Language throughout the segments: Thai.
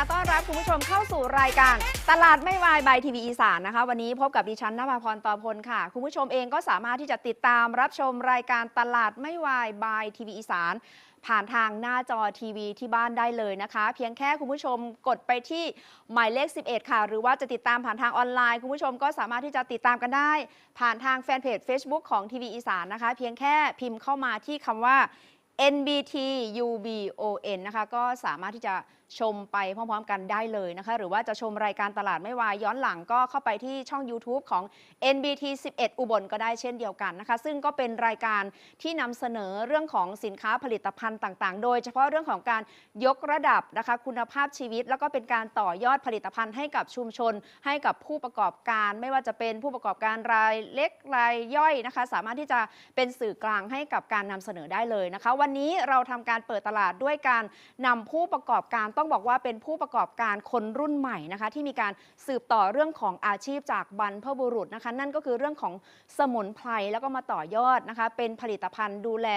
ค่ะต้อนรับคุณผู้ชมเข้าสู่รายการ ตลาดไม่วายบายทีวีอีสานนะคะ วันนี้พบกับดิฉันนภาพรตอพลค่ะ คุณผู้ชมเองก็สามารถที่จะติดตามรับชมรายการตลาดไม่วายบายทีวีอีสานผ่านทางหน้าจอทีวีที่บ้านได้เลยนะคะ เพียงแค่คุณผู้ชมกดไปที่หมายเลข 11 ค่ะ หรือว่าจะติดตามผ่านทางออนไลน์ คุณผู้ชมก็สามารถที่จะติดตามกันได้ ผ่านทางแฟนเพจ Facebook ของทีวีอีสานนะคะ เพียงแค่พิมพ์เข้ามาที่คำว่า NBT UBON นะคะก็สามารถที่จะ ชมไปพร้อมๆกันได้เลยนะคะ หรือว่าจะชมรายการตลาดไม่วายย้อนหลังก็เข้าไปที่ช่อง YouTube ของ NBT 11 อุบลก็ได้เช่นเดียวกันนะคะ ซึ่งก็เป็นรายการที่นำเสนอเรื่องของสินค้าผลิตภัณฑ์ต่างๆ โดยเฉพาะเรื่องของการยกระดับนะคะคุณภาพชีวิต แล้วก็เป็นการต่อยอดผลิตภัณฑ์ให้กับชุมชน ให้กับผู้ประกอบการ ไม่ว่าจะเป็นผู้ประกอบการรายเล็กรายย่อยนะคะ สามารถที่จะเป็นสื่อกลางให้กับการนำเสนอได้เลยนะคะ วันนี้เราทำการเปิดตลาดด้วยการนำผู้ประกอบการต้องบอกว่าเป็นผู้ประกอบการคนรุ่นใหม่นะคะ ที่มีการสืบต่อเรื่องของอาชีพจากบรรพบุรุษนะคะ นั่นก็คือเรื่องของสมุนไพรแล้วก็มาต่อยอดนะคะ เป็นผลิตภัณฑ์ดูแล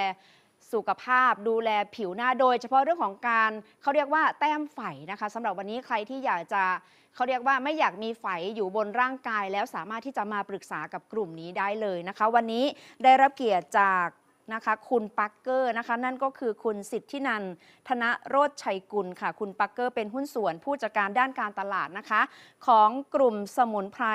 สุขภาพดูแลผิวหน้าโดย เฉพาะเรื่องของการเขาเรียกว่าแต้มไฝนะคะสำหรับวันนี้ใครที่อยากจะเขาเรียกว่าไม่อยากมีไฝอยู่บนร่างกาย แล้วสามารถที่จะมาปรึกษากับกลุ่มนี้ได้เลยนะคะ วันนี้ได้รับเกียรติจาก นะคะคุณปักเกอร์นะคะนั่นก็คือคุณสิทธินันท์ธนโรจน์ชัยกุลค่ะ คุณปักเกอร์เป็นหุ้นส่วนผู้จัดการด้านการตลาดนะคะ ของกลุ่มสมุนไพร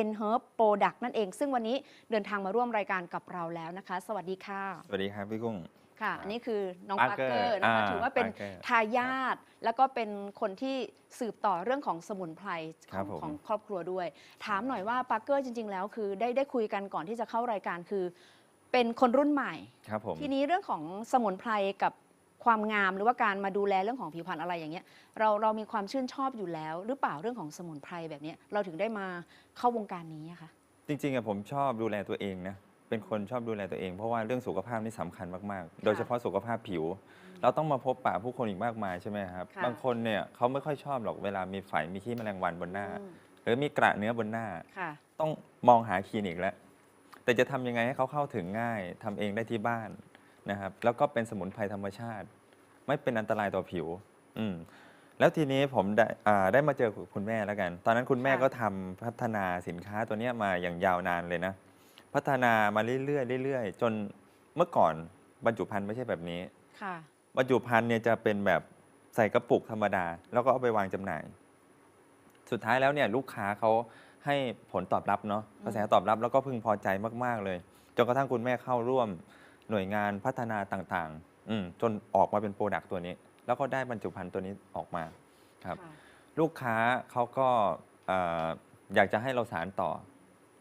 e n h e r b Product นั่นเอง ซึ่งวันนี้เดินทางมาร่วมรายการกับเราแล้วนะคะ สวัสดีค่ะ สวัสดีครับพี่กุ้งค่ะอันนี้คือน้องปาปาร์ร์เกเกออร์ร์นะคะอ่าถือว่าเป็นปาร์เกอร์ทายาทแล้วก็เป็นคนที่สืบต่อเรื่องของสมุนไพรขครัอบงผมของครอบครัวด้วย ถามหน่อยว่าปาร์เกอร์จริง ๆ แล้วคือได้ได้คุยกันก่อนที่จะเข้ารายการคือ เป็นคนรุ่นใหม่ ครับผม ทีนี้เรื่องของสมุนไพรกับความงามหรือว่าการมาดูแลเรื่องของผิวพรรณอะไรอย่างเงี้ยเราเรามีความชื่นชอบอยู่แล้ว หรือเปล่าเรื่องของสมุนไพรแบบเนี้ยเราถึงได้มาเข้าวงการนี้อะคะจริงๆอะผมชอบดูแลตัวเองนะ เป็นคนชอบดูแลตัวเอง เพราะว่าเรื่องสุขภาพนี่สำคัญมากๆ โดยเฉพาะสุขภาพผิว เราต้องมาพบปะผู้คนอีกมากมายใช่ไหมครับ ค่ะบางคนเนี่ยเขาไม่ค่อยชอบหรอกเวลามีไฝมีขี้แมลงวันบนหน้า อืม หรือมีกระเนื้อบนหน้า ค่ะ ต้องมองหาคลินิกแล้ว แต่จะทำยังไงให้เขาเข้าถึงง่ายทำเองได้ที่บ้านนะครับ แล้วก็เป็นสมุนไพรธรรมชาติ ไม่เป็นอันตรายต่อผิว อืมแล้วทีนี้ผมได้อ่าได้มาเจอคุณแม่แล้วกัน ตอนนั้นคุณแม่ค่ะ ก็ทำพัฒนาสินค้าตัวเนี้ยมาอย่างยาวนานเลยนะ พัฒนามาเรื่อยๆเรื่อยๆ จนเมื่อก่อนบรรจุภัณฑ์ไม่ใช่แบบนี้ ค่ะ บรรจุภัณฑ์เนี่ยจะเป็นแบบใส่กระปุกธรรมดา แล้วก็เอาไปวางจำหน่าย สุดท้ายแล้วเนี่ยลูกค้าเขา ให้ผลตอบรับเนาะอืมกระแสตอบรับแล้วก็พึงพอใจมาก ๆ เลย จนกระทั่งคุณแม่เข้าร่วมหน่วยงานพัฒนาต่างๆอืมจนออกมาเป็นโปรดักต์ตัวนี้ แล้วก็ได้บรรจุภัณฑ์ตัวนี้ออกมาครับค่ะลูกค้าเขาก็เอ่ออยากจะให้เราสารต่อ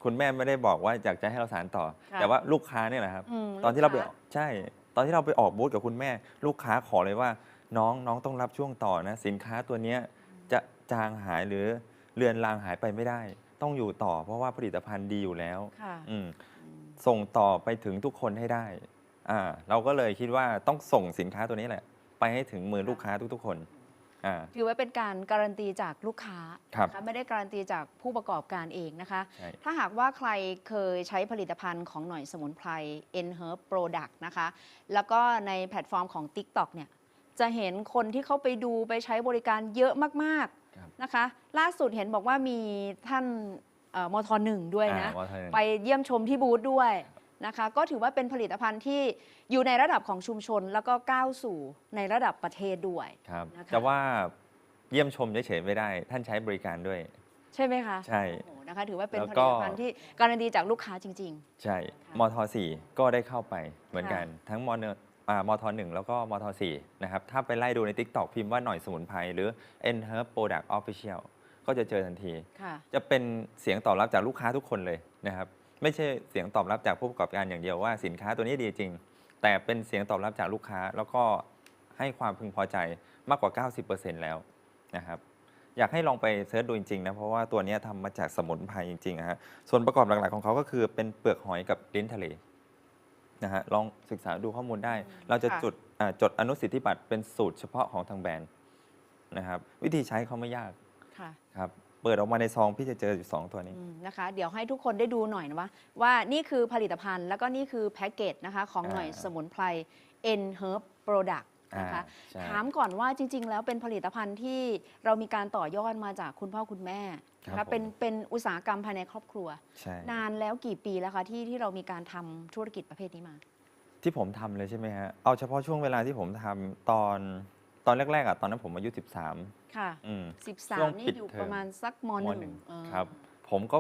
คุณแม่ไม่ได้บอกว่าอยากจะให้เราสารต่อค่ะแต่ว่าลูกค้าเนี่ยแหละครับมตอนที่เราไปลูกค้ใช่ ตอนที่เราไปออกบูธกับคุณแม่ ลูกค้าขอเลยว่าน้องน้องต้องรับช่วงต่อนะ สินค้าตัวเนี้ยจะจางหายหรือเลือนลางหายไปไม่ได้ ต้องอยู่ต่อเพราะว่าผลิตภัณฑ์ดีอยู่แล้วค่ะอืมอืมส่งต่อไปถึงทุกคนให้ได้อ่าเราก็เลยคิดว่าต้องส่งสินค้าตัวนี้แหละ ไปให้ถึงมือลูกค้าทุกๆคนอ่า ถือว่าเป็นการการันตีจากลูกค้าครับนะคะไม่ได้การันตีจากผู้ประกอบการเองนะคะ ใช่ ถ้าหากว่าใครเคยใช้ผลิตภัณฑ์ของหน่อยสมุนไพร e n h e r b Product นะคะ แล้วก็ในแพลตฟอร์มของ TikTok เนี่ย จะเห็นคนที่เข้าไปดูไปใช้บริการเยอะมากครับๆ นะคะ ล่าสุดเห็นบอกว่ามีท่านเอ่อมทหนึ่งด้วยนะอ่าว่าเธอไปเยี่ยมชมที่บูธด้วยนะคะ ก็ถือว่าเป็นผลิตภัณฑ์ที่อยู่ในระดับของชุมชน แล้วก็ก้าวสู่ในระดับประเทศด้วยครับนะคะแต่ว่าเยี่ยมชมเฉยๆไม่ได้ ท่านใช้บริการด้วย ใช่ไหมคะ ใช่โอ้โหนะคะถือว่าเป็นแล้วผก็ลิตภัณฑ์ที่การันตีจากลูกค้าจริงใช่ค่ะมทสี่ก็ได้เข้าไปเหมือนกันค่ะทั้งมเนอ่า มทหนึ่งแล้วก็มทสี่นะครับ ถ้าไปไล่ดูใน Tik t o อกพิมพ์ว่าหน่อยสมุนไพรหรือ e n h e r b Product Official ก็จะเจอทันทีๆค่ะจะเป็นเสียงตอบรับจากลูกค้าทุกคนเลยนะครับ ไม่ใช่เสียงตอบรับจากผู้ประกอบการอย่างเดียวว่าสินค้าตัวนี้ดีจริง แต่เป็นเสียงตอบรับจากลูกค้าแล้วก็ให้ความพึงพอใจมากกว่า 90%แล้วนะครับอยากให้ลองไปเสิร์ชดูจริงๆนะ เพราะว่าตัวเนี้ยทำมาจากสมุนไพรจริงๆนะฮะส่วนประกอบหลักๆของเขาก็คือเป็นเปลือกหอยกับลิ้นทะเล นะฮะลองศึกษาดูข้อมูลได้อืมเราจะค่ะ จุดอ่าจดอนุสิทธิบัตรเป็นสูตรเฉพาะของทางแบรนด์นะครับวิธีใช้เขาไม่ยากค่ะครับเปิดออกมาในซองพี่จะเจออยู่สองตัวนี้ อืมนะคะ เดี๋ยวให้ทุกคนได้ดูหน่อยนะว่าว่านี่คือผลิตภัณฑ์แล้วก็นี่คือแพ็กเกจนะคะ ของหน่อยอ่า สมุนไพร e n h e r b Product นะคะอ่าใช่ ถามก่อนว่าจริง ๆ แล้วเป็นผลิตภัณฑ์ที่เรามีการต่อยอดมาจากคุณพ่อคุณแม่ นะครัคะบผมเป็นเป็นอุตสาหกรรมภายในครอบครัว ใช่นานแล้วกี่ปีแล้วคะที่ที่เรามีการทำธุรกิจประเภทนี้มา ที่ผมทำเลยใช่ไหมฮะเอาเฉพาะช่วงเวลาที่ผมทำตอนตอนแแรกๆอะตอนนั้นผมอายุ 13 ค่ะ อืม13ช่วงนี่ปิดอยู่เทอมประมาณสักมมหหนึ่นึ่งงเออครับ ผมก็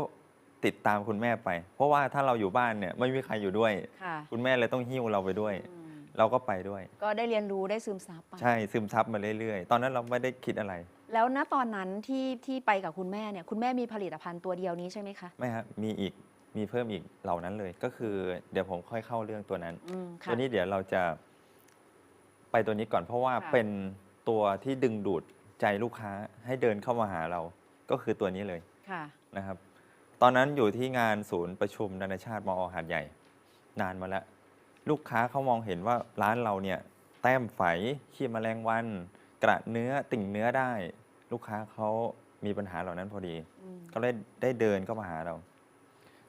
ติดตามคุณแม่ไป เพราะว่าถ้าเราอยู่บ้านเนี่ยไม่มีใครอยู่ด้วย ค่ะคุณแม่เลยต้องหิ้วเราไปด้วย อืมเราก็ไปด้วย ก็ได้เรียนรู้ได้ซึมซับไป ใช่ซึมซับมาเรื่อยๆ ตอนนั้นเราไม่ได้คิดอะไร แล้วณตอนนั้นที่ที่ไปกับคุณแม่เนี่ยคุณแม่มีผลิตภัณฑ์ตัวเดียวนี้ใช่ไหมคะไม่ฮะมีอีกมีเพิ่มอีกเหล่านั้นเลย ก็คือเดี๋ยวผมค่อยเข้าเรื่องตัวนั้นอืมค่ะ ตัวนี้เดี๋ยวเราจะไปตัวนี้ก่อนเพราะว่าค่ะ เป็นตัวที่ดึงดูดใจลูกค้าให้เดินเข้ามาหาเรา ก็คือตัวนี้เลย ค่ะ นะครับ ตอนนั้นอยู่ที่งานศูนย์ประชุมนานาชาติมอหาดใหญ่ นานมาแล้ว ลูกค้าเขามองเห็นว่าร้านเราเนี่ย แต้มไฝขี้แมลงวัน กระเนื้อติ่งเนื้อได้ ลูกค้าเขามีปัญหาเหล่านั้นพอดีอืมก็เลยได้เดินเข้ามาหาเรา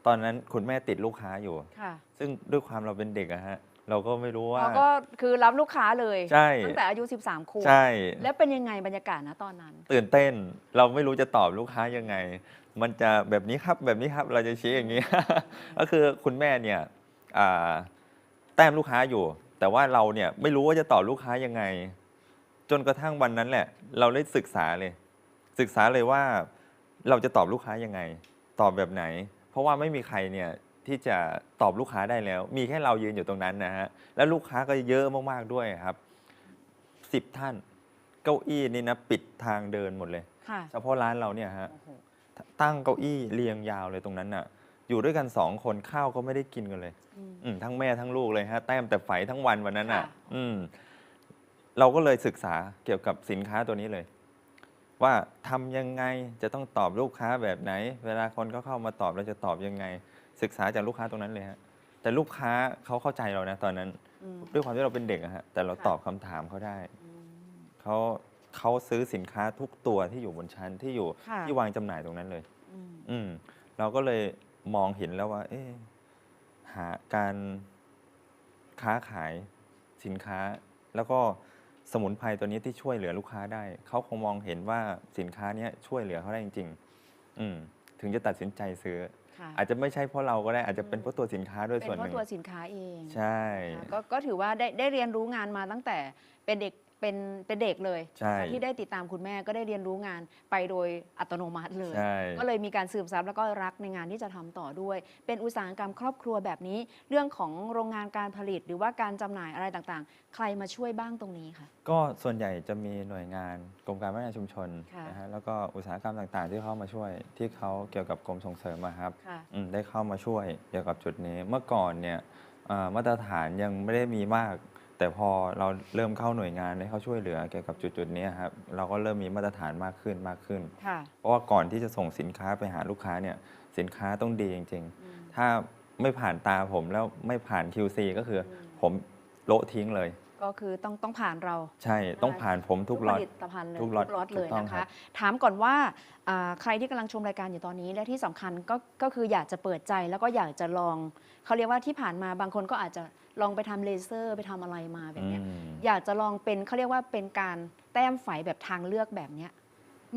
ตอนนั้นคุณแม่ติดลูกค้าอยู่ ค่ะซึ่งด้วยความเราเป็นเด็กอะฮะ เราก็ไม่รู้ว่า เราก็คือรับลูกค้าเลยใช่ ตั้งแต่อายุ 13ขวบใช่ แล้วเป็นยังไงบรรยากาศนะตอนนั้น ตื่นเต้น เราไม่รู้จะตอบลูกค้ายังไง มันจะแบบนี้ครับแบบนี้ครับเราจะชี้อย่างนี้ ก็คือคุณแม่เนี่ยอ่าแต้มลูกค้าอยู่ แต่ว่าเราเนี่ยไม่รู้ว่าจะตอบลูกค้ายังไง จนกระทั่งวันนั้นแหละ เราได้ศึกษาเลย ศึกษาเลยว่าเราจะตอบลูกค้ายังไง ตอบแบบไหน เพราะว่าไม่มีใครเนี่ยที่จะตอบลูกค้าได้แล้ว มีแค่เรายืนอยู่ตรงนั้นนะฮะแล้วลูกค้าก็เยอะมากๆด้วยครับสิบท่าน เก้าอี้นี่นะปิดทางเดินหมดเลยค่ะเฉพาะร้านเราเนี่ยฮะโอ้โหตั้งเก้าอี้เรียงยาวเลยตรงนั้นน่ะ อยู่ด้วยกันสองคนข้าวก็ไม่ได้กินกันเลย อืมอืมทั้งแม่ทั้งลูกเลยฮะแต้มแต่ไฝทั้งวันวันนั้นน่ะค่ะอืม เราก็เลยศึกษาเกี่ยวกับสินค้าตัวนี้เลย ว่าทำยังไงจะต้องตอบลูกค้าแบบไหน เวลาคนเขาเข้ามาตอบเราจะตอบยังไง ศึกษาจากลูกค้าตรงนั้นเลยฮะแต่ลูกค้าเขาเข้าใจเรานะตอนนั้น อืม ด้วยความที่เราเป็นเด็กอะฮะแต่เราค่ะ ตอบคำถามเขาได้อืมเขาเขาซื้อสินค้าทุกตัวที่อยู่บนชั้นที่อยู่ค่ะที่วางจำหน่ายตรงนั้นเลย อืมอืมเราก็เลยมองเห็นแล้วว่า เอ๊ะหาการค้าขายสินค้า แล้วก็ สมุนไพรตัวนี้ที่ช่วยเหลือลูกค้าได้ เขาคงมองเห็นว่าสินค้าเนี้ยช่วยเหลือเขาได้จริงๆ อืมถึงจะตัดสินใจซื้อ ค่ะอาจจะไม่ใช่เพราะเราก็ได้อาจจะเป็นเพราะตัวสินค้าด้วยเป็นส่วนเพหราะนึ่งตัวสินค้าเองใช่ค่ะก็ก็ถือว่าได้ได้เรียนรู้งานมาตั้งแต่เป็นเด็ก เป็นเป็นเด็กเลยใช่ที่ได้ติดตามคุณแม่ก็ได้เรียนรู้งานไปโดยอัตโนมัติเลย ใช่ ก็เลยมีการสืบซับแล้วก็รักในงานที่จะทำต่อด้วย เป็นอุตสาหกรรมครอบครัวแบบนี้ เรื่องของโรงงานการผลิตหรือว่าการจำหน่ายอะไรต่างๆ ใครมาช่วยบ้างตรงนี้คะ ก็ส่วนใหญ่จะมีหน่วยงานกรมการพัฒนาชุมชนค่ะ นะฮะแล้วก็อุตสาหกรรมต่างๆ ที่เข้ามาช่วยที่เขาเกี่ยวกับกรมส่งเสริมอะครับ ค่ะ อืมได้เข้ามาช่วยเกี่ยวกับจุดนี้เมื่อก่อนเนี่ยเอ่อมาตรฐานยังไม่ได้มีมาก แต่พอเราเริ่มเข้าหน่วยงานให้เขาช่วยเหลือเกี่ยวกับจุดจุดๆนี้ครับเราก็เริ่มมีมาตรฐานมากขึ้นมากขึ้นค่ะเพราะว่าก่อนที่จะส่งสินค้าไปหาลูกค้าเนี่ยสินค้าต้องดีจริงอืมๆถ้าไม่ผ่านตาผมแล้วไม่ผ่าน QC ก็คืออมผมโละทิ้งเลย ก็คือต้องต้องผ่านเรา ใช่ต้องผ่านผมทุกล็อผตลิตภัณฑ์เลยทุกล็อตล็อตเลยถูกต้องนะครัคะบถามก่อนว่าอ่าใครที่กำลังชมรายการอยู่ตอนนี้และที่สำคัญก็ก็คืออยากจะเปิดใจแล้วก็อยากจะลอง เขาเรียกว่าที่ผ่านมาบางคนก็อาจจะลองไปทำเลเซอร์ไปทำอะไรมาแบบเนี้ยอืมอยากจะลองเป็นเขาเรียกว่าเป็นการแต้มไฝแบบทางเลือกแบบเนี้ย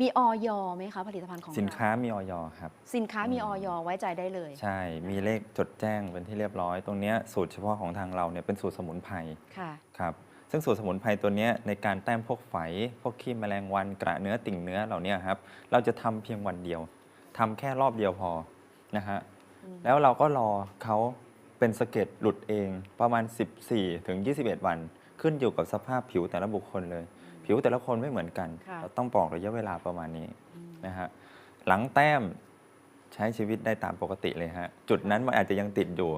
มีออยไหมคะผลิตภัณฑ์ของเรสินค้ามีออยครับ สินค้ามีอือมอยไว้ใจได้เลย ใช่ มีเลขจดแจ้งเป็นที่เรียบร้อย ตรงเนี้ยสูตรเฉพาะของทางเราเนี่ยเป็นสูตรสมุนไพรค่ะ ครับ ซึ่งสูตรสมุนไพรตัวเนี้ยในการแต้มพวกไฝ พวกขี้แมลงวันกระเนื้อติ่งเนื้อเหล่าเนี้ยครับ เราจะทำเพียงวันเดียวทำแค่รอบเดียวพอนะฮะ อืม แล้วเราก็รอเขาเป็นสะเก็ดหลุดเองประมาณ 14ถึง21 วัน ขึ้นอยู่กับสภาพผิวแต่ละบุคคลเลย ผิวแต่ละคนไม่เหมือนกัน ค่ะ เราต้องบอกระยะเวลาประมาณนี้อืมนะฮะหลังแต้มใช้ชีวิตได้ตามปกติเลยฮะจุดนั้นมันอาจจะยังติดอยู่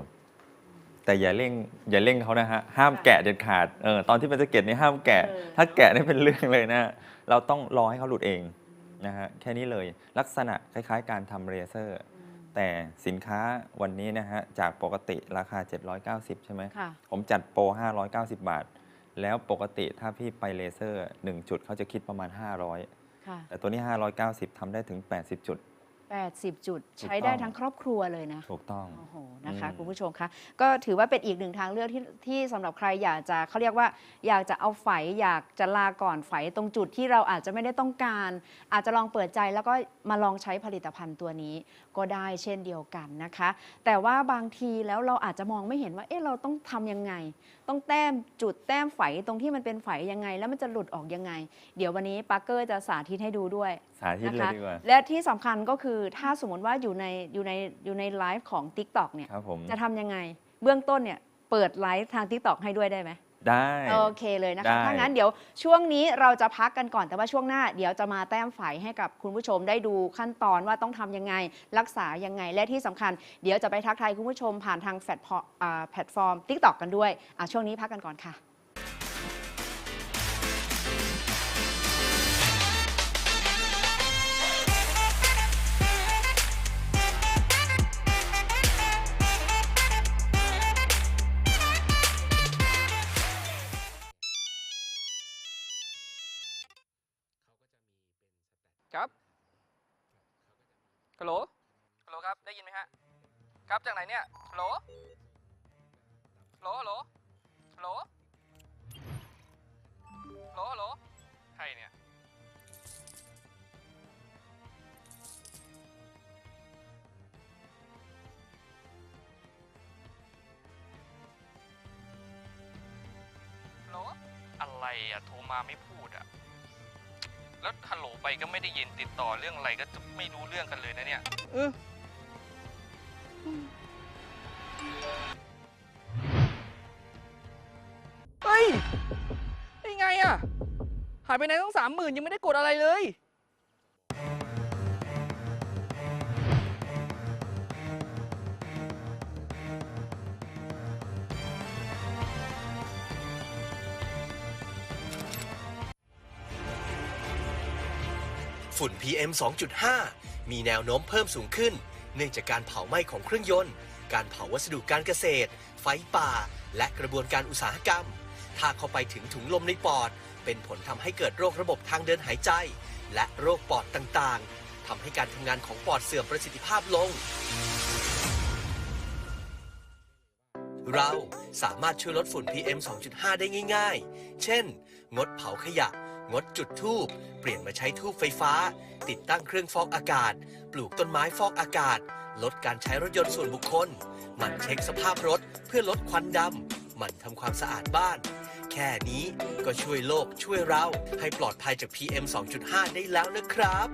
แต่อย่าเร่งอย่าเร่งเขานะฮะห้ามแกะเด็ดขาดเออตอนที่เป็นสะเก็ดนี่ห้ามแกะ เออ ถ้าแกะนี่เป็นเรื่องเลยนะฮะเราต้องรอให้เขาหลุดเองนะฮะแค่นี้เลยลักษณะคล้ายๆ การทำเรเซอร์อืมแต่สินค้าวันนี้นะฮะจากปกติราคา 790 ใช่ไหม ค่ะ ผมจัดโปร 590 บาท แล้วปกติถ้าพี่ไปเลเซอร์ 1 จุดเขาจะคิดประมาณ 500 ค่ะ แต่ตัวนี้ 590ทำได้ถึง 80 จุด 80 จุดถูกใช้ได้ต้องทั้งครอบครัวเลยนะ ถูกต้องโอ้โหนะคะอืมคุณผู้ชมคะก็ถือว่าเป็นอีกหนึ่งทางเลือกที่ที่สำหรับใครอยากจะเขาเรียกว่า อยากจะเอาไฝอยากจะลาก่อนไฝตรงจุดที่เราอาจจะไม่ได้ต้องการ อาจจะลองเปิดใจแล้วก็มาลองใช้ผลิตภัณฑ์ตัวนี้ก็ได้เช่นเดียวกันนะคะ แต่ว่าบางทีแล้วเราอาจจะมองไม่เห็นว่าเอ๊ะเราต้องทำยังไง ต้องแต้มจุดแต้มไฝตรงที่มันเป็นไฝยังไง แล้วมันจะหลุดออกยังไง เดี๋ยววันนี้ปาร์เกอร์จะสาธิตให้ดูด้วยสาธิตนะเลยคะดีกว่าและที่สำคัญก็คือถ้าสมมติว่าอยู่ในอยู่ในอยู่ในไลฟ์ของ TikTok เนี่ย ครับผม จะทำยังไง เบื้องต้นเนี่ยเปิดไลฟ์ทาง TikTok ให้ด้วยได้ไหม ได้ โอเคเลยนะได้คะถ้างั้นเดี๋ยวช่วงนี้เราจะพักกันก่อน แต่ว่าช่วงหน้าเดี๋ยวจะมาแต้มไฝให้กับคุณผู้ชมได้ดูขั้นตอนว่าต้องทำยังไง รักษายังไง และที่สำคัญ เดี๋ยวจะไปทักทายคุณผู้ชมผ่านทางแฟลตฟอร์มอ่าแพลตฟอร์ม TikTok กันด้วยอะช่วงนี้พักกันก่อนค่ะ ฮัลโหลฮัลโหลครับ ได้ยินไหมฮะ ครับ จากไหนเนี่ย ฮัลโหลฮัลโหลฮัลโหลฮัลโหลฮัลโหลฮัลโหลใครเนี่ย ฮัลโหล อะไรอะโทรมาไม่พูดอะ แล้วฮัลโหลไปก็ไม่ได้ยินติดต่อเรื่องอะไรก็จะไม่รู้เรื่องกันเลยนะเนี่ย เออเฮ้ยได้ไงอะหายไปไหนต้องสามหมื่นยังไม่ได้กดอะไรเลย ฝุ่น PM 2.5 มีแนวโน้มเพิ่มสูงขึ้น เนื่องจากการเผาไหม้ของเครื่องยนต์ การเผาวัสดุการเกษตร ไฟป่า และกระบวนการอุตสาหกรรม ถ้าเข้าไปถึงถุงลมในปอด เป็นผลทำให้เกิดโรคระบบทางเดินหายใจ และโรคปอดต่างๆทำให้การทำงานของปอดเสื่อมประสิทธิภาพลงเราสามารถช่วยลดฝุ่น PM 2.5 ได้ง่าย ๆ เช่น งดเผาขยะ งดจุดทูบเปลี่ยนมาใช้ทูบไฟฟ้า ติดตั้งเครื่องฟอกอากาศ ปลูกต้นไม้ฟอกอากาศ ลดการใช้รถยนต์ส่วนบุคคลหมั่นเช็คสภาพรถเพื่อลดควันดำหมั่นทำความสะอาดบ้าน แค่นี้ก็ช่วยโลกช่วยเรา ให้ปลอดภัยจาก PM 2.5 ได้แล้วนะครับ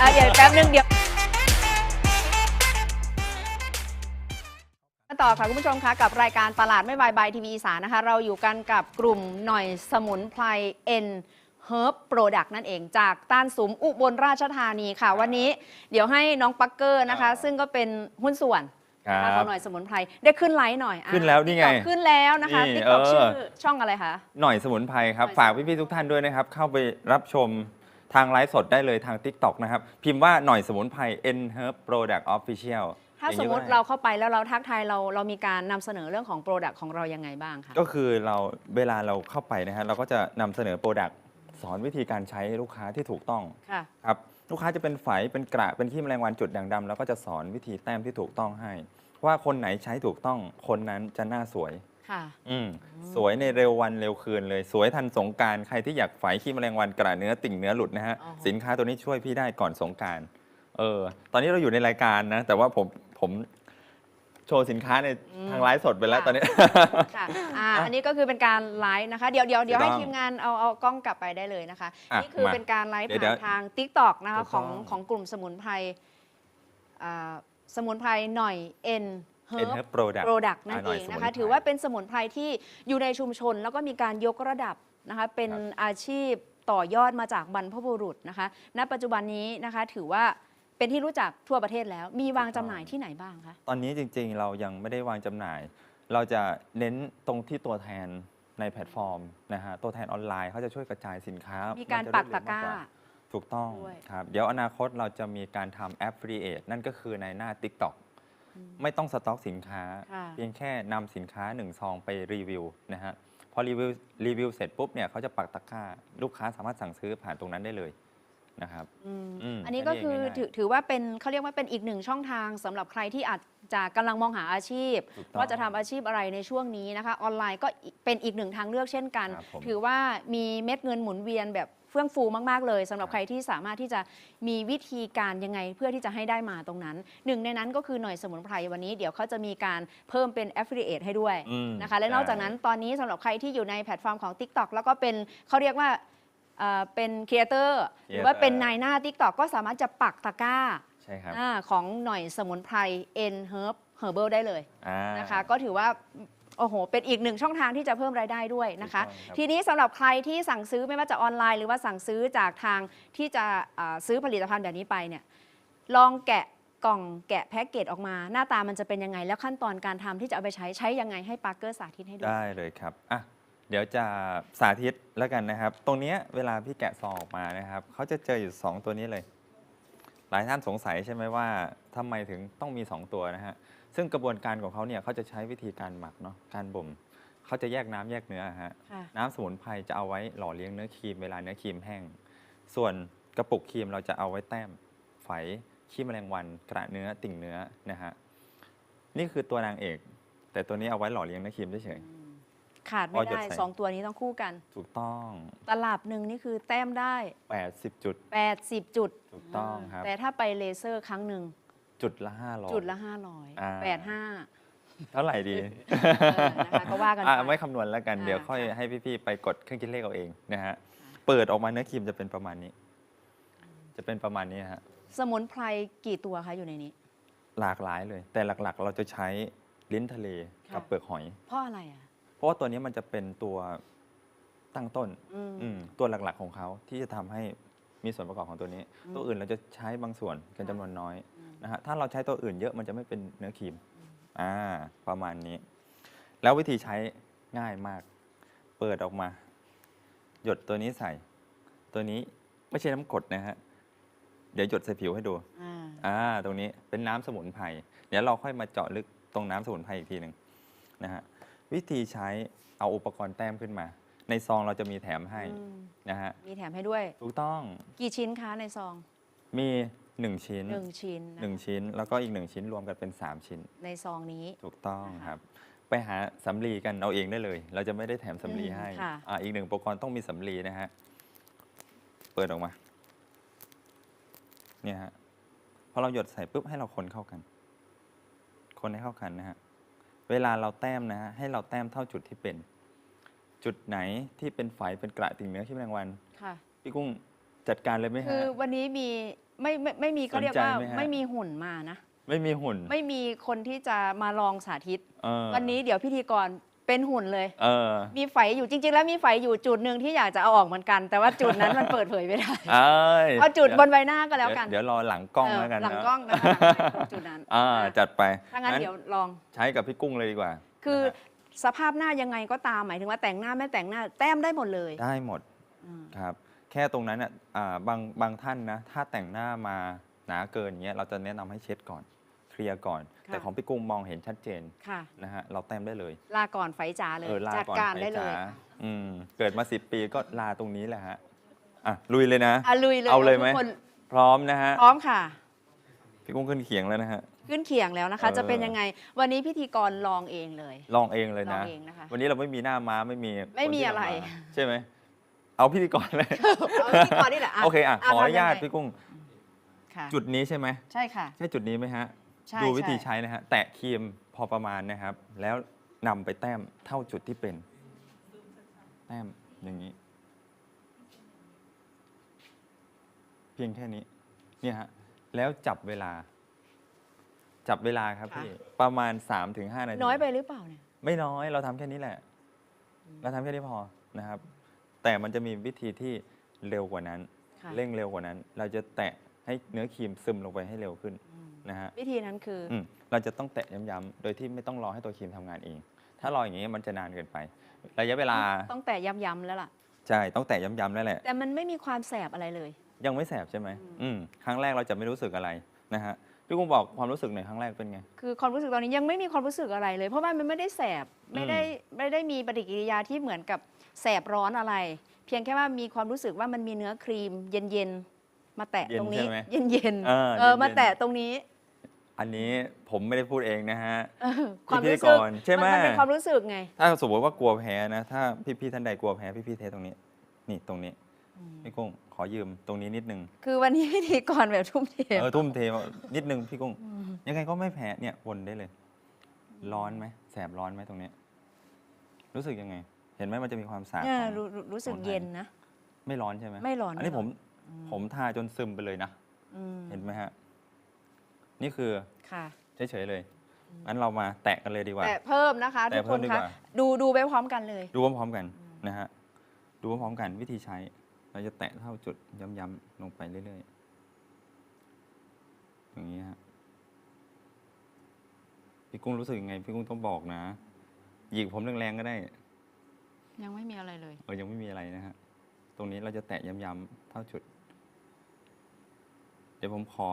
อะเดี๋ยวแป๊บนึงเดี๋ยว ต่อค่ะคุณผู้ชมคะกับรายการตลาดไม่วายบายทีวีอีสานนะคะ เราอยู่กันกับกลุ่มหน่อยสมุนไพรเอ็นเฮิร์บโปรดักต์นั่นเองจากต้านสุมอุบลราชธานีค่ะ วันนี้เดี๋ยวให้น้องปักเกอร์นะคะ ซึ่งก็เป็นหุ้นส่วนครันะคะขบองหน่อยสมุนไพรได้ขึ้นไลฟ์หน่อยอะ ขึ้นแล้วนี่ไง TikTok ขึ้นแล้วนะคะนี่ติ๊กต็อกเออ ชื่อช่องอะไรคะ หน่อยสมุนไพรครับ หน่อยฝากพี่ๆทุกท่านด้วยนะครับ เข้าไปรับชมทางไลฟ์สดได้เลยทาง TikTok นะครับ พิมพ์ว่าหน่อยสมุนไพร N Herb Product Official ถ้าอย่งสมนี้มติก็ได้เราเข้าไปแล้วเราทักทายเราเรามีการนำเสนอเรื่องของโปรดักต์ของเรายังไงบ้างคะก็คือเราเวลาเราเข้าไปนะฮะเราก็จะนำเสนอโปรดักต์สอนวิธีการใช้ลูกค้าที่ถูกต้องค่ะครับลูกค้าจะเป็นไฝเป็นกระเป็นขี้แมลงวันจุดด่างดำแล้วก็จะสอนวิธีแต้มที่ถูกต้องให้ ว่าคนไหนใช้ถูกต้องคนนั้นจะหน้าสวยค่ะอืมสวยในเร็ววันเร็วคืนเลย สวยทันสงกรารใครที่อยากไฝขี้แมลงวันกระเนื้อติ่งเนื้อหลุดนะฮะอ๋อสินค้าตัวนี้ช่วยพี่ได้ก่อนสงกรารเออตอนนี้เราอยู่ในรายการนะ แต่ว่าผม ผมโชว์สินค้าในทางไลฟ์สดไปแล้วตอนนี้ ค่ะอ่าอันนี้ก็คือเป็นการไลฟ์นะคะ เดี๋ยวเดี๋ยวเดี๋ยวให้ถูกต้องทีมงานเอาเอากล้องกลับไปได้เลยนะคะ อะนี่คือมาเป็นการไลฟ์เดี๋ยวผ่านทาง TikTok นะคะถูกขต้อองงของกลุ่มสมุนไพรอ่าสมุนไพรหน่อยเอ็นเฮิเป็นร์เฮ r โปรดักโปรดักต์นั่นอ่าหเอน่อยงสมุนะนคะไพรถือว่าเป็นสมุนไพรที่อยู่ในชุมชน แล้วก็มีการยกระดับนะคะ เป็นครับอาชีพต่อยอดมาจากบรรพบุรุษนะคะ ณ ปัจจุบันนี้นะคะถือว่า เป็นที่รู้จักทั่วประเทศแล้ว มีวางจำหน่ายที่ไหนบ้างคะ ตอนนี้จริงๆ เรายังไม่ได้วางจำหน่าย เราจะเน้นตรงที่ตัวแทนในแพลตฟอร์มนะฮะ ตัวแทนออนไลน์เขาจะช่วยกระจายสินค้า มีมีการปักตะกร้า ถูกต้องด้วย ครับ เดี๋ยวอนาคตเราจะมีการทำ Affiliate นั่นก็คือในหน้า TikTok อืม ไม่ต้องสต็อกสินค้า ค่ะ เพียงแค่นำสินค้า1ซองไปรีวิวนะฮะ พอรีวิวรีวิวเสร็จปุ๊บเนี่ยเขาจะปักตะกร้า ลูกค้าสามารถสั่งซื้อผ่านตรงนั้นได้เลย นะครับ อืมอืมอันนี้ก็คือง่ายๆ ถือถือว่าเป็นเขาเรียกว่าเป็นอีกหนึ่งช่องทางสำหรับใครที่อาจจะกำลังมองหาอาชีพ ถูกต้องว่าจะทำอาชีพอะไรในช่วงนี้นะคะ ออนไลน์ก็อีกเป็นอีกหนึ่งทางเลือกเช่นกัน ครับผมถือว่ามีเม็ดเงินหมุนเวียนแบบเฟื่องฟูมาก ๆ เลยสำหรับครับ ใครที่สามารถที่จะมีวิธีการยังไงเพื่อที่จะให้ได้มาตรงนั้น หนึ่งในนั้นก็คือหน่วยสมุนไพรวันนี้เดี๋ยวเขาจะมีการเพิ่มเป็น affiliate ให้ด้วย อืมนะคะและนอกจากนั้นตอนนี้สำหรับใครที่อยู่ในแพลตฟอร์มของ TikTok แล้วก็เป็นเขาเรียกว่า เอ่อเป็นครีเอเตอร์หรือว่าเป็นนายหน้า TikTok ก็สามารถจะปักตะกร้าใช่ครับอ่าของหน่อยสมุนไพร N Herb Herbal ได้เลยอ่า นะคะก็ถือว่าโอ้โหเป็นอีกหนึ่งช่องทางที่จะเพิ่มรายได้ด้วยนะคะ ถูกต้องครับ ทีนี้สำหรับใครที่สั่งซื้อไม่ว่าจะออนไลน์หรือว่าสั่งซื้อจากทางที่จะอ่าซื้อผลิตภัณฑ์แบบนี้ไปเนี่ยลองแกะกล่องแกะแพ็กเกจออกมา หน้าตามันจะเป็นยังไง แล้วขั้นตอนการทำที่จะเอาไปใช้ใช้ยังไงให้ปาร์เกอร์สาธิตให้ดู ได้เลยครับอะ เดี๋ยวจะสาธิตแล้วกันนะครับ ตรงเนี้ยเวลาพี่แกะซองออกมานะครับเขาจะเจออยู่ 2 ตัวนี้เลย หลายท่านสงสัยใช่ไหมว่าทำไมถึงต้องมี 2 ตัวนะฮะ ซึ่งกระบวนการของเขาเนี่ยเขาจะใช้วิธีการหมักเนาะ การบ่มเขาจะแยกน้ำแยกเนื้อฮะค่ะน้ำสมุนไพรจะเอาไว้หล่อเลี้ยงเนื้อครีมเวลาเนื้อครีมแห้ง ส่วนกระปุกครีมเราจะเอาไว้แต้มไฝขี้แมลงวันกระเนื้อติ่งเนื้อนะฮะ นี่คือตัวนางเอก แต่ตัวนี้เอาไว้หล่อเลี้ยงเนื้อครีมเฉย ขาดพไม่อหยดได้ใส่สองตัวนี้ต้องคู่กันๆถูกต้อง ตลับหนึ่งนี่คือแต้มได้ 80 จุด 80 จุด ถูกต้องครับ แต่ถ้าไปเลเซอร์ครั้งหนึ่งจุดละ 500 จุดละอ่า500 85 เท่าไหร่ดีเออนะคะก็ว่ากันอะไปไม่คำนวณแล้วกันอ่าเดี๋ยวค่อยค่ะให้พี่ๆไปกดเครื่องคิดเลขเอาเองนะฮะเปิดออกมาเนื้อครีมจะเป็นประมาณนี้ จะเป็นประมาณนี้ฮะสมุนไพรกี่ตัวคะอยู่ในนี้ หลากหลายเลย แต่หลักๆ เราจะใช้ลิ้นทะเลกับค่ะเปลือกหอย เพราะอะไรอะ เพราะว่าตัวนี้มันจะเป็นตัวตั้งต้นอืม อืมตัวหลักๆของเขาที่จะทำให้มีส่วนประกอบของตัวนี้ อืม ตัวอื่นเราจะใช้บางส่วนกันค่ะจำนวนน้อยอืมนะฮะถ้าเราใช้ตัวอื่นเยอะมันจะไม่เป็นเนื้อครีมอ่าประมาณนี้ แล้ววิธีใช้ง่ายมาก เปิดออกมา หยดตัวนี้ใส่ ตัวนี้ไม่ใช่น้ำกรดนะฮะเดี๋ยวหยดใส่ผิวให้ดู อ่าอ่า ตรงนี้เป็นน้ำสมุนไพร เดี๋ยวเราค่อยมาเจาะลึกตรงน้ำสมุนไพรอีกทีหนึ่งนะฮะ วิธีใช้เอาอุปกรณ์แต้มขึ้นมา ในซองเราจะมีแถมให้อืมนะฮะมีแถมให้ด้วย ถูกต้องกี่ชิ้นคะในซองมี 1 ชิ้น หนึ่งชิ้นนะ1 ชิ้น แล้วก็อีก 1 ชิ้นรวมกันเป็น 3 ชิ้น ในซองนี้ ถูกต้องนะคะครับ ไปหาสำลีกันเอาเองได้เลย เราจะไม่ได้แถมสำลีอืมให้ค่ะ อ่าอีกหนึ่งอุปกรณ์ต้องมีสำลีนะฮะเปิดออกมาเนี่ยฮะพอเราหยดใส่ปุ๊บให้เราคนเข้ากัน คนให้เข้ากันนะฮะ เวลาเราแต้มนะฮะให้เราแต้มเท่าจุดที่เป็น จุดไหนที่เป็นไฝเป็นกระติ่งเนื้อขี้แมลงวันค่ะ พี่กุ้งจัดการเลยไหมคืฮะอวันนี้มีไม่ไม่ไม่มีเขาเรียกว่าสนใจไหมฮะ ไม่มีหุ่นมานะ ไม่มีหุ่น ไม่มีคนที่จะมาลองสาธิต เออ วันนี้เดี๋ยวพิธีกร เป็นหุ่นเลย เออ มีไฟอยู่จริง ๆ แล้วมีไฟอยู่จุดหนึ่งที่อยากจะเอาออกเหมือนกัน แต่ว่าจุดนั้นมันเปิดเผยไม่ได้ เอ้ยเอาจุดเยวบนใบหน้าก็แล้วกันเดี๋ยวเดี๋ยวรอหลังกล้องเแล้วกันหลังนะกล้องนะคะจุดนั้นอ่าอะจัดไปถ้างั้นเดี๋ยวลอง ใช้กับพี่กุ้งเลยดีกว่าคือนะฮะสภาพหน้ายังไงก็ตามหมายถึงว่าแต่งหน้าไม่แต่งหน้าแต้มได้หมดเลยได้หมด อืมครับแค่ตรงนั้นอะอ่าบางบางท่านนะ ถ้าแต่งหน้ามาหนาเกินอย่างเงี้ยเราจะแนะนำให้เช็ดก่อนเค ลียร์ก่อน ค่ะ แต่ของพี่กุ้งมองเห็นชัดเจนค่ะ นะฮะเราแต้มได้เลยลาก่อนไฟจ๋าเลย เออลาจัดก่อนการไปได้เลยจ๋าอืมเกิดมาสิปีก็ลาตรงนี้แหละฮะอะลุยเลยนะอะลุยเลยเอาเลยไหม ทุกคนพร้อมนะฮะพร้อมค่ะ พี่กุ้งขึ้นเขียงแล้วนะฮะ ขึ้นเขียงแล้วนะคะ เออ จะเป็นยังไง วันนี้พิธีกรลองเองเลย ลองเองเลยลองนะเองนะคะ วันนี้เราไม่มีหน้าม้าไม่มีไม่มีคนที่อะไรทำมาใช่ไหมเอาพิธีกรเลยเอาพิธีกรนี่แหละะโอเคอะขออนุญาตทำยังไงพี่กุ้งค่ะจุดนี้ใช่ไหมใช่ค่ะ ใช่จุดนี้ไหมฮะ ใช่ดูวิธีใช่ใช้นะฮะแตะครีมพอประมาณนะครับ แล้วนำไปแต้มเท่าจุดที่เป็น แต้มอย่างนี้ เพียงแค่นี้เนี่ยฮะแล้วจับเวลา จับเวลาครับพี่ ประมาณ 3-5 นาที น้อยไปหรือเปล่าเนี่ย ไม่น้อยเราทำแค่นี้แหละ เราทำแค่นี้พอนะครับ แต่มันจะมีวิธีที่เร็วกว่านั้น ค่ะ เร่งเร็วกว่านั้น เราจะแตะให้เนื้อครีมซึมลงไปให้เร็วขึ้น อืม นะฮะวิธีนั้นคือออืมเราจะต้องแตะย้ำๆโดยที่ไม่ต้องรอให้ตัวครีมทำงานเอง ถ้ารออย่างนี้มันจะนานเกินไป ระยะเวลาต้องแต่ย้ำๆแล้วล่ะ ใช่ต้องแตะย้ำๆนั่นแหละ แต่มันไม่มีความแสบอะไรเลย ยังไม่แสบใช่ไหมอืมอืมครั้งแรกเราจะไม่รู้สึกอะไรนะฮะพี่กุ้งบอกความรู้สึกหน่อยครั้งแรกเป็นไง คือความรู้สึกตอนนี้ยังไม่มีความรู้สึกอะไรเลย เพราะว่ามันไม่ได้แสบไม่ได้ไม่ได้มีปฏิกิริยาที่เหมือนกับแสบร้อนอะไร เพียงแค่ว่ามีความรู้สึกว่ามันมีเนื้อครีม เย็นๆมาแตะเย็นตรงนี้ใช่ไหมเย็นเออเออเย็นๆ มาแตะตรงนี้ อันนี้ผมไม่ได้พูดเองนะฮะเออความพิธีรู้สึกกรใช่ไหมนเป็นความรู้สึกไง ถ้าสมมติว่ากลัวแพ้นะ ถ้าพี่ๆท่านใดกลัวแพ้พี่ๆเทตรงนี้ นี่ตรงนี้พี่กุ้งขอยืมตรงนี้นิดนึงคือวันนี้พิธีกรแบบทุ่มเทเออทุ่มเทมานิดนึงพี่กุ้ง ยังไงก็ไม่แพ้เนี่ยวนได้เลย ร้อนไหมแสบร้อนไหมตรงเนี้ยรู้สึกยังไง เห็นไหมมันจะมีความสาบเนี่ยของรู้รู้รู้สึกสมุนไพรเย็นนะ ไม่ร้อนใช่ไหมไม่ร้อนอันนี้ไม่ผร้มอนผมทาจนซึมไปเลยนะ อืม เห็นไหมฮะ นี่คือค่ะ เฉยๆเลยงั้นเรามาแตะกันเลยดีกว่า แต่เพิ่มนะคะแต่ทุกเพิ่คมนดีคะกว่า ดูดูไปพร้อมกันเลย ดูพร้อมๆกันนะฮะ ดูพร้อมๆกันวิธีใช้ เราจะแตะเท่าจุดย้ำๆลงไปเรื่อยๆ อย่างนี้ฮะ พี่กุ้งรู้สึกยังไง พี่กุ้งต้องบอกนะ หยิกผมแรงๆก็ได้ ยังไม่มีอะไรเลย เออ ยังไม่มีอะไรนะฮะ ตรงนี้เราจะแตะย้ำๆเท่าจุด เดี๋ยวผมขอ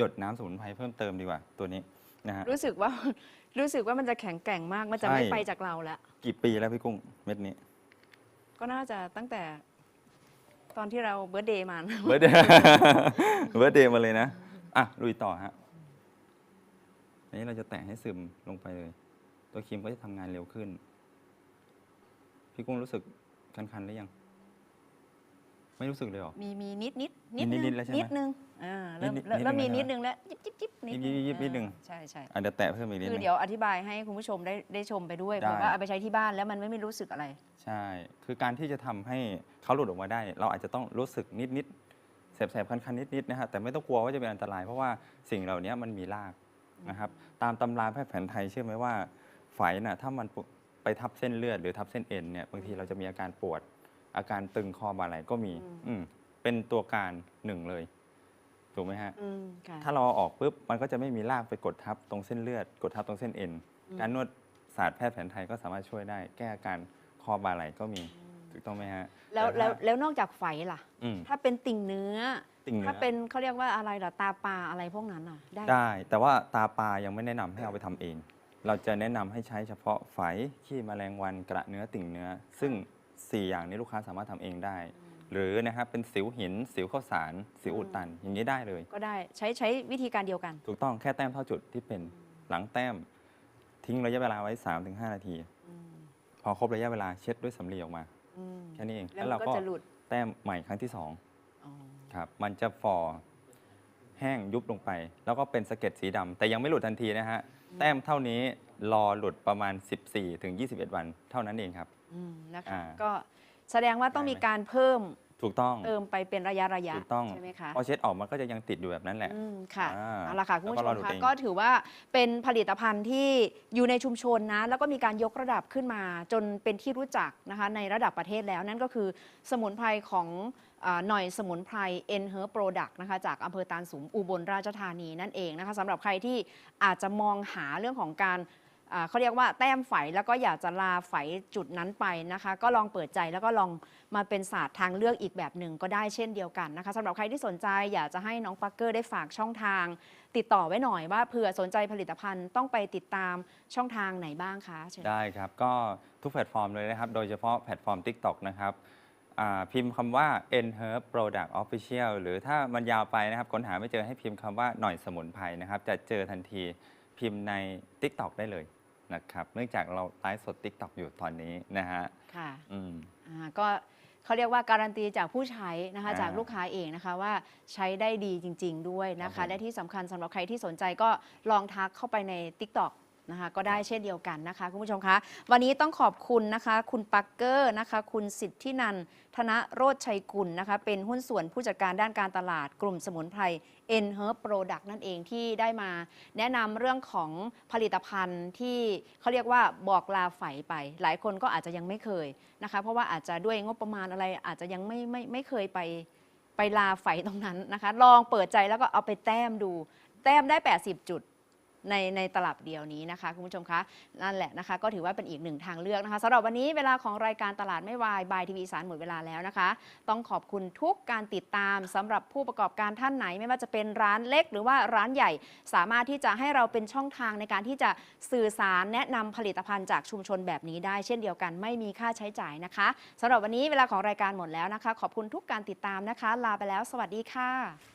จดน้ำสมุนไพรเพิ่มเติมดีกว่าตัวนี้นะฮะรู้สึกว่า รู้สึกว่ามันจะแข็งแกร่งมาก มันจะไม่ใช่ไปจากเราแล้ว กี่ปีแล้วพี่กุ้งเม็ดนี้ ก็น่าจะตั้งแต่ ตอนที่เราเบิร์ดเดย์มานะเบิร์ดเดย์เบิร์ดเดย์มาเลยนะอะลุยต่อฮะอันนี้เราจะแตะให้ซึมลงไปเลย ตัวครีมก็จะทำงานเร็วขึ้น พี่กุ้งรู้สึกคันๆหรือยัง ไม่รู้สึกเลยเหรอ มีมีนิดนิดนิดมีนึงนิดๆแล้วใช่ไหมนิดนึงอ่าเริ่มนิดๆเริ่มเริ่มมีนินิดดนึนึงงแล้วยิบยิบยิบนิดยิบยิบยิบนิดนึง อ่าใช่ใช่อะเดี๋ยวแตะเพิ่มอีกนิดคือนึง เดี๋ยวอธิบายให้คุณผู้ชมได้ได้ชมไปด้วยได้เผื่อว่าเอาไปใช้ที่บ้านแล้วมันไม่มีรู้สึกอะไร ใช่ คือการที่จะทำให้เขาหลุดออกมาได้ เราอาจจะต้องรู้สึกนิดๆแสบๆ คันๆนิดๆนะฮะแต่ไม่ต้องกลัวว่าจะเป็นอันตราย เพราะว่าสิ่งเหล่านี้มันมีรากนะครับ ตามตำราแพทย์แผนไทยเชื่อไหมว่าไฝน่ะถ้ามันไปทับเส้นเลือดหรือทับเส้นเอ็นเนี่ยบางทีเราจะมีอาการปวด อาการตึงคอบ่าไหล่ก็มีอืมอืมเป็นตัวการหนึ่งเลย ถูกไหมฮะ อืมค่ะ ถ้าเราเอาออกปุ๊บมันก็จะไม่มีรากไปกดทับตรงเส้นเลือด กดทับตรงเส้นเอ็น อืม การนวดศาสตร์แพทย์แผนไทยก็สามารถช่วยได้ แก้อาการคอบ่าไหล่ก็มี ถูกต้องไหมฮะแล้วต่แล้วถ้าแล้วนอกจากไฟล่ะ อืมถ้าเป็นติ่งเนื้อ ติ่งเนื้อถ้าเป็นเขาเรียกว่าอะไรเหรอตาปลาอะไรพวกนั้นอะ ได้ ได้แต่ว่าตาปลายังไม่แนะนำให้เอาไปทำเอง เราจะแนะนำให้ใช้เฉพาะไฝขี้แมลงวันกระเนื้อติ่งเนื้อ ซึ่ง 4 อย่างนี้ลูกค้าสามารถทำเองได้ หรือนะครับเป็นสิวหิน สิวข้าวสาร สิวอุดตัน อย่างนี้ได้เลย ก็ได้ใช้ใช้วิธีการเดียวกัน ถูกต้องแค่แต้มเท่าจุดที่เป็นหลังแต้ม ทิ้งระยะเวลาไว้ 3-5 นาที พอครบระยะเวลาเช็ดด้วยสำลีออกมาอืมแค่นี้เองแล้วแล้วมันเราก็ก็จะหลุดแต้มใหม่ครั้งที่สองอ๋อครับมันจะฝ่อแห้งยุบลงไป แล้วก็เป็นสะเก็ดสีดำแต่ยังไม่หลุดทันทีนะฮะแต้มเท่านี้รอหลุดประมาณ 14ถึง21 วันเท่านั้นเองครับ อืมนะคะอ่า ก็แสดงว่าต้องได้ไหมมีการเพิ่มถูกต้องเติมไปเป็นระยะระยะถูกต้องใช่ไหมคะพอเช็ดออกมันก็จะยังติดอยู่แบบนั้นแหละ อืมค่ะอ่าเอาละค่ะคุณผู้ชแล้วก็มรอดูคะเอง ก็ถือว่าเป็นผลิตภัณฑ์ที่อยู่ในชุมชนนะ แล้วก็มีการยกระดับขึ้นมา จนเป็นที่รู้จักนะคะในระดับประเทศแล้วนั่นก็คือสมุนไพรของอาหน่อยสมุนไพร N Herb Product นะคะจากอำเภอตาลสุมอุบลราชธานีนั่นเองนะคะสำหรับใครที่อาจจะมองหาเรื่องของการอ่า เขาเรียกว่าแต้มไฝแล้วก็อยากจะลาไฝจุดนั้นไปนะคะ ก็ลองเปิดใจแล้วก็ลองมาเป็นศาสตร์ทางเลือกอีกแบบหนึ่งก็ได้เช่นเดียวกันนะคะสำหรับใครที่สนใจอยากจะให้น้องปักเกอร์ได้ฝากช่องทาง ติดต่อไว้หน่อยว่าเผื่อสนใจผลิตภัณฑ์ต้องไปติดตามช่องทางไหนบ้างคะเชิญได้ครับ ก็ทุกแพลตฟอร์มเลยนะครับ โดยเฉพาะแพลตฟอร์ม TikTok นะครับอ่าพิมพ์คำว่า n h e r b Product Official หรือถ้ามันยาวไปนะครับค้นหาไม่เจอให้พิมพ์คำว่าหน่อยสมุนไพรนะครับ จะเจอทันที พิมพ์ใน TikTok ได้เลยนะครับ เนื่องจากเราไลฟ์สด TikTok อยู่ตอนนี้นะฮะค่ะอืม อ่าก็เขาเรียกว่าการันตีจากผู้ใช้นะคะ อ่าจากลูกค้าเองนะคะว่าใช้ได้ดีจริง ๆ ด้วยนะครัคะ บผม และที่สำคัญสำหรับใครที่สนใจก็ลองทักเข้าไปใน TikTok นะคะก็ได้เช่นเดียวกันนะคะคุณผู้ชมคะวันนี้ต้องขอบคุณนะคะ คุณปักเกอร์นะคะคุณสิทธินันธนโรจชัยกุลนะคะเป็นหุ้นส่วนผู้จัดการด้านการตลาดกลุ่มสมุนไพร N Herb Product นั่นเองที่ได้มาแนะนำเรื่องของผลิตภัณฑ์ที่เขาเรียกว่าบอกลาไฝไป หลายคนก็อาจจะยังไม่เคยนะคะ เพราะว่าอาจจะด้วยงบประมาณอะไรอาจจะยังไม่ไม่ไม่เคยไปไปลาไฝตรงนั้นนะคะ ลองเปิดใจแล้วก็เอาไปแต้มดู แต้มได้ 80 จุด ในในตลับเดียวนี้นะคะคุณผู้ชมคะนั่นแหละนะคะ ก็ถือว่าเป็นอีกหนึ่งทางเลือกนะคะสำหรับวันนี้เวลาของรายการตลาดไม่วายบายทีวีสารหมดเวลาแล้วนะคะ ต้องขอบคุณทุกการติดตามสำหรับผู้ประกอบการท่านไหน ไม่ว่าจะเป็นร้านเล็ก หรือว่าร้านใหญ่สามารถที่จะให้เราเป็นช่องทางในการที่จะสื่อสารแนะนำผลิตภัณฑ์จากชุมชนแบบนี้ได้เช่นเดียวกัน ไม่มีค่าใช้จ่ายนะคะสำหรับวันนี้เวลาของรายการหมดแล้วนะคะ ขอบคุณทุกการติดตามนะคะ ลาไปแล้ว สวัสดีค่ะ